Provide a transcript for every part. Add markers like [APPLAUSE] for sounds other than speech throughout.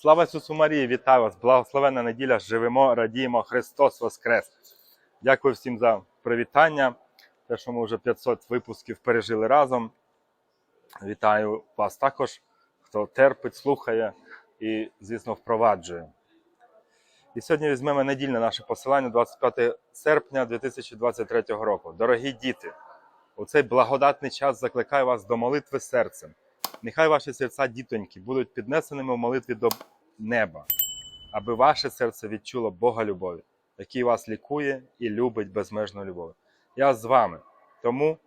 Слава Ісусу Марії, вітаю вас! Благословенна неділя! Живемо, радіємо, Христос Воскрес! Дякую всім за привітання. Те, що ми вже 500 випусків пережили разом. Вітаю вас також, хто терпить, слухає і, звісно, впроваджує. І сьогодні візьмемо недільне наше посилання 25 серпня 2023 року. Дорогі діти, у цей благодатний час закликаю вас до молитви серцем. Нехай ваші серця, дітоньки, будуть піднесеними в молитві до неба, аби ваше серце відчуло Бога любові, який вас лікує і любить безмежною любов'ю. Я з вами, тому,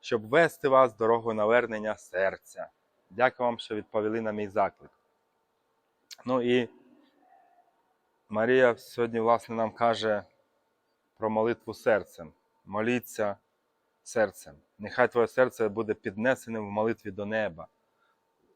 щоб вести вас дорогою навернення серця. Дякую вам, що відповіли на мій заклик. Ну і Марія сьогодні, власне, нам каже про молитву серцем. Моліться серцем. Нехай твоє серце буде піднесеним в молитві до неба.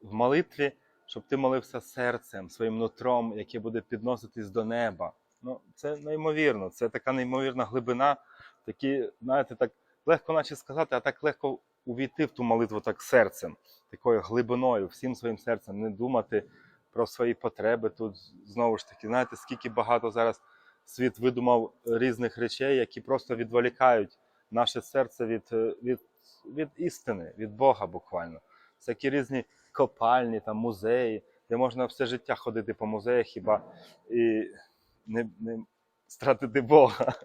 В молитві, щоб ти молився серцем, своїм нутром, яке буде підноситись до неба. Ну, це неймовірно, це така неймовірна глибина, такі, знаєте, так легко наче сказати, а так легко увійти в ту молитву так серцем, такою глибиною, всім своїм серцем, не думати про свої потреби. Тут знову ж таки, знаєте, скільки багато зараз світ видумав різних речей, які просто відволікають наше серце від, е, від, від істини, від Бога буквально. Всякі різні копальні, там, музеї, де можна все життя ходити по музеях хіба і не, не стратити Бога. [LAUGHS]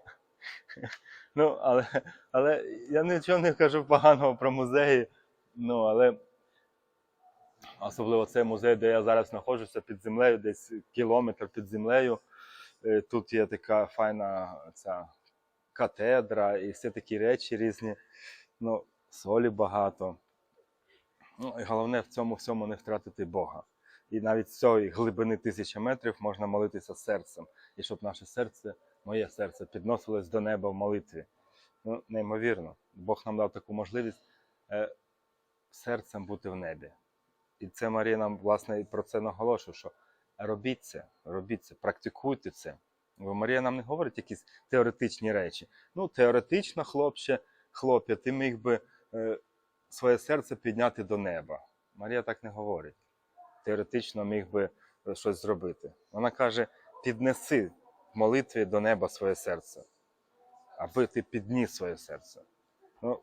Ну, але, але я нічого не кажу поганого про музеї. Ну, але особливо цей музей, де я зараз знаходжуся під землею, десь кілометр під землею. Е, Тут є така файна ця катедра і всі такі речі різні. Ну, солі багато. Ну, і головне в цьому всьому не втратити Бога. І навіть з цієї глибини тисячі метрів можна молитися серцем. І щоб наше серце, моє серце, підносилось до неба в молитві. Ну, неймовірно. Бог нам дав таку можливість е, серцем бути в небі. І це Марія нам, власне, і про це наголошує, що робіть це, робіть це, практикуйте це. Бо Марія нам не говорить якісь теоретичні речі. Ну, теоретично, хлопче, хлоп'я, ти міг би е, своє серце підняти до неба. Марія так не говорить. Теоретично міг би е, щось зробити. Вона каже: піднеси в молитві до неба своє серце, аби ти підніс своє серце. Ну,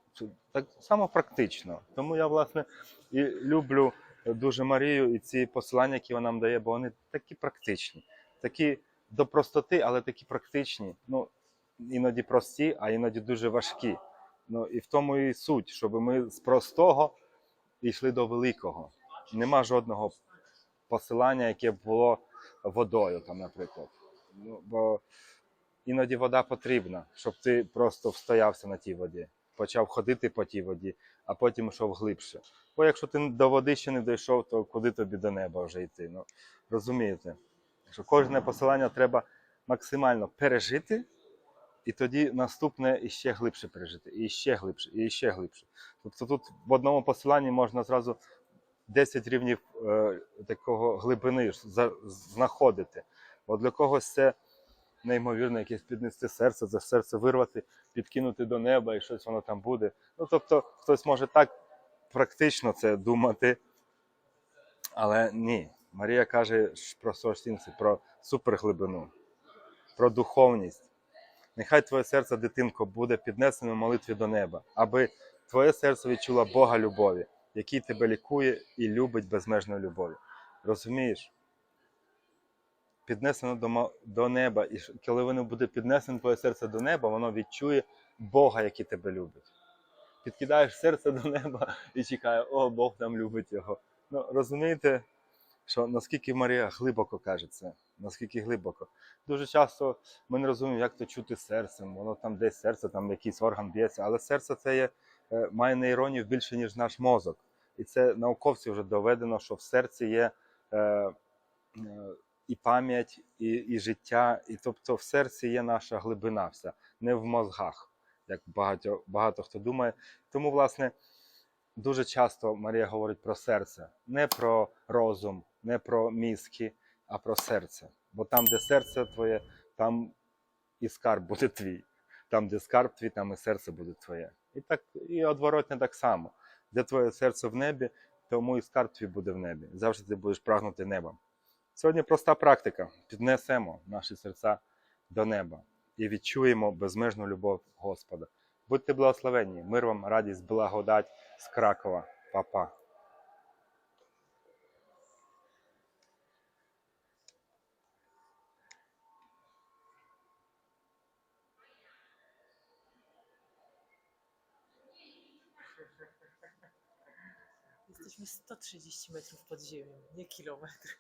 так само практично. Тому я, власне, і люблю дуже Марію і ці посилання, які вона нам дає, бо вони такі практичні, такі до простоти, але такі практичні. Ну, іноді прості, а іноді дуже важкі. Ну і в тому і суть, щоб ми з простого йшли до великого. Нема жодного посилання, яке б було водою, там, наприклад. Ну, бо іноді вода потрібна, щоб ти просто встоявся на тій воді, почав ходити по тій воді, а потім йшов глибше. Бо якщо ти до води ще не дійшов, то куди тобі до неба вже йти? Ну, розумієте? Що кожне посилання треба максимально пережити, і тоді наступне іще глибше пережити, і ще глибше, і ще глибше. Тобто тут в одному посиланні можна зразу 10 рівнів е, такого глибини знаходити. От для когось це неймовірно якесь піднести серце, за серце вирвати, підкинути до неба і щось воно там буде. Ну тобто хтось може так практично це думати, але ні. Марія каже про сорсінці, про суперглибину, про духовність. Нехай твоє серце, дитинко, буде піднесене в молитві до неба, аби твоє серце відчуло Бога любові, який тебе лікує і любить безмежною любов'ю. Розумієш? Піднесено до, до неба, і коли воно буде піднесено твоє серце до неба, воно відчує Бога, який тебе любить. Підкидаєш серце до неба і чекає, о, Бог там любить його. Ну, розумієте, що наскільки Марія глибоко каже це, наскільки глибоко. Дуже часто ми не розуміємо, як то чути серцем. Воно там десь серце, там якийсь орган б'ється, але серце це є, е, має нейронів більше, ніж наш мозок. І це науковці вже доведено, що в серці є е, е, і пам'ять, і, і життя, і тобто в серці є наша глибина вся, не в мозгах, як багато, багато хто думає. Тому, власне, дуже часто Марія говорить про серце, не про розум, не про мізки, а про серце. Бо там, де серце твоє, там і скарб буде твій. Там, де скарб твій, там і серце буде твоє. І так, і одворотне так само. Де твоє серце в небі, тому і скарб твій буде в небі. Завжди ти будеш прагнути небом. Сьогодні проста практика. Піднесемо наші серця до неба і відчуємо безмежну любов Господа. Будьте благословенні, мир вам, радість, благодать з Кракова. Па-па. Jesteśmy 130 metrów pod ziemią, nie kilometr.